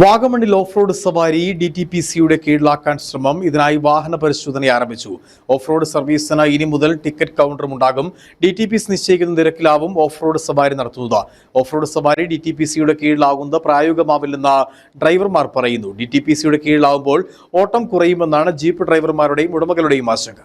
വാഗമണ്ണിൽ off road സവാരി D T P സിയുടെ കീഴിലാക്കാൻ ശ്രമം. ഇതിനായി വാഹന പരിശോധന ആരംഭിച്ചു. ഓഫ് റോഡ് സർവീസിന് ഇനി മുതൽ ടിക്കറ്റ് കൗണ്ടറും ഉണ്ടാകും. ഡി ടി പി സി നിശ്ചയിക്കുന്ന നിരക്കിലാവും ഓഫ് റോഡ് സവാരി നടത്തുന്നത്. ഓഫ് റോഡ് സവാരി ഡി ടി പി സിയുടെ കീഴിലാകുന്നത് പ്രായോഗികമാവില്ലെന്ന് ഡ്രൈവർമാർ പറയുന്നു. ഡി ടി പി സിയുടെ കീഴിലാവുമ്പോൾ ഓട്ടം കുറയുമെന്നാണ് ജീപ്പ് ഡ്രൈവർമാരുടെയും ഉടമകളുടെയും ആശങ്ക.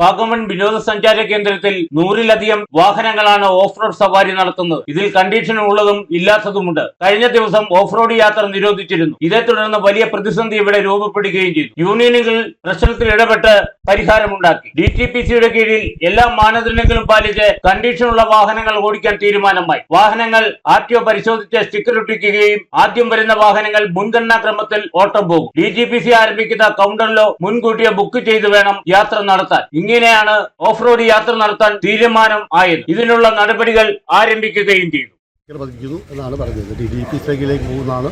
വാഗമൺ വിനോദസഞ്ചാര കേന്ദ്രത്തിൽ നൂറിലധികം വാഹനങ്ങളാണ് ഓഫ് റോഡ് സവാരി നടത്തുന്നത്. ഇതിൽ കണ്ടീഷൻ ഉള്ളതും ഇല്ലാത്തതുമുണ്ട്. കഴിഞ്ഞ ദിവസം ഓഫ് റോഡ് യാത്ര നിരോധിച്ചിരുന്നു. ഇതേ തുടർന്ന് വലിയ പ്രതിസന്ധി ഇവിടെ രൂപപ്പെടുകയും ചെയ്തു. യൂണിയനുകൾ പ്രശ്നത്തിൽ ഇടപെട്ട് പരിഹാരമുണ്ടാക്കി. ഡി ടി പി സിയുടെ കീഴിൽ എല്ലാ മാനദണ്ഡങ്ങളും പാലിച്ച് കണ്ടീഷനുള്ള വാഹനങ്ങൾ ഓടിക്കാൻ തീരുമാനമായി. വാഹനങ്ങൾ ആർ ടി ഒ പരിശോധിച്ച് സ്റ്റിക്കർ ഒട്ടിക്കുകയും ആദ്യം വരുന്ന വാഹനങ്ങൾ മുൻഗണനാ ക്രമത്തിൽ ഓട്ടം പോകും. ഡി ടി പി സി ആരംഭിക്കുന്ന കൗണ്ടറിലോ മുൻകൂട്ടിയോ ബുക്ക് ചെയ്തു വേണം യാത്ര നടത്താൻ. ഇങ്ങനെയാണ് ഓഫ് റോഡ് യാത്ര നടത്താൻ തീരുമാനം ആയത്. ഇതിനുള്ള നടപടികൾ ആരംഭിക്കുകയും ചെയ്തു. പതിക്കുന്നു എന്നാണ് പറഞ്ഞത്. ഡി ഡി പി സൈക്കിലേക്ക് പോകുന്നതാണ്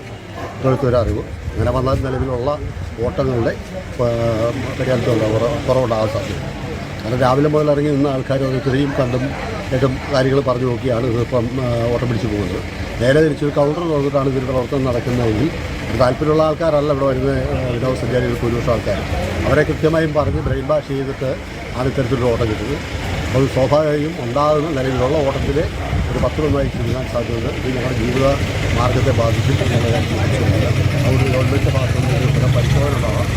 ഇപ്പോഴത്തെ ഒരു അറിവ്. അങ്ങനെ വന്നാൽ നിലവിലുള്ള ഓട്ടങ്ങളുടെ പരിഹാരത്തിലുള്ള കുറവുണ്ടാകാൻ സാധ്യത കാരണം രാവിലെ മുതൽ ഇറങ്ങി നിന്ന ആൾക്കാർ ഓരോരുത്തരെയും കണ്ടും കേട്ടും കാര്യങ്ങൾ പറഞ്ഞു നോക്കിയാണ് ഇതിപ്പം ഓട്ടം പിടിച്ചു പോകുന്നത്. നേരെ തിരിച്ചൊരു കൗണ്ടർ തുറന്നിട്ടാണ് ഇതിന്റെ പ്രവർത്തനം നടക്കുന്നതെങ്കിൽ താല്പര്യമുള്ള ആൾക്കാരല്ല ഇവിടെ വരുന്ന വിനോദസഞ്ചാരികൾ ഭൂരിപക്ഷം ആൾക്കാർ അവരെ കൃത്യമായും പറഞ്ഞ് ബ്രെയിൻ വാഷ് ചെയ്തിട്ട് ആണ് ഇത്തരത്തിലൊരു ഓട്ടം കിട്ടുന്നത് അപ്പോൾ സ്വാഭാവികമായും ഉണ്ടാകുന്ന നിലവിലുള്ള ഓട്ടത്തിൽ ഒരു പത്ത് ഒന്നായി ചുരുങ്ങാൻ സാധ്യതയുണ്ട്. ഇത് ഞങ്ങളുടെ ജീവിത മാർഗത്തെ ബാധിക്കും എന്നുള്ള അതുകൊണ്ട് ഗവൺമെന്റിന്റെ ഭാഗത്തുനിന്ന് പരിശോധന ഉണ്ടാവാം.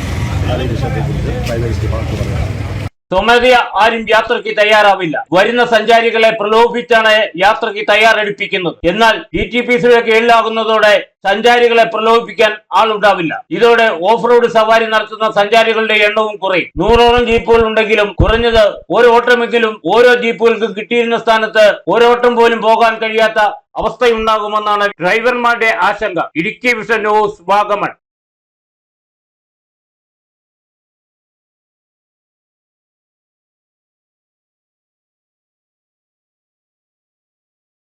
ഈ വിഷയത്തെക്കുറിച്ച് പ്രൈമറി ഭാഗത്ത് പറയുന്നത് സ്വമേധയ ആരും യാത്രയ്ക്ക് തയ്യാറാവില്ല. വരുന്ന സഞ്ചാരികളെ പ്രലോഭിച്ചാണ് യാത്രയ്ക്ക് തയ്യാറെടുപ്പിക്കുന്നത്. എന്നാൽ ഡി ടി പി സിയുടെ കീഴിലാകുന്നതോടെ സഞ്ചാരികളെ പ്രലോഭിപ്പിക്കാൻ ആളുണ്ടാവില്ല. ഇതോടെ ഓഫ് റോഡ് സവാരി നടത്തുന്ന സഞ്ചാരികളുടെ എണ്ണവും കുറയും. നൂറോളം ജീപ്പുകൾ ഉണ്ടെങ്കിലും കുറഞ്ഞത് ഒരു ഓട്ടമെങ്കിലും ഓരോ ജീപ്പുകൾക്കും കിട്ടിയിരുന്ന സ്ഥാനത്ത് ഒരോട്ടം പോലും പോകാൻ കഴിയാത്ത അവസ്ഥയുണ്ടാകുമെന്നാണ് ഡ്രൈവർമാരുടെ ആശങ്ക. Idukki vision news Vagamon.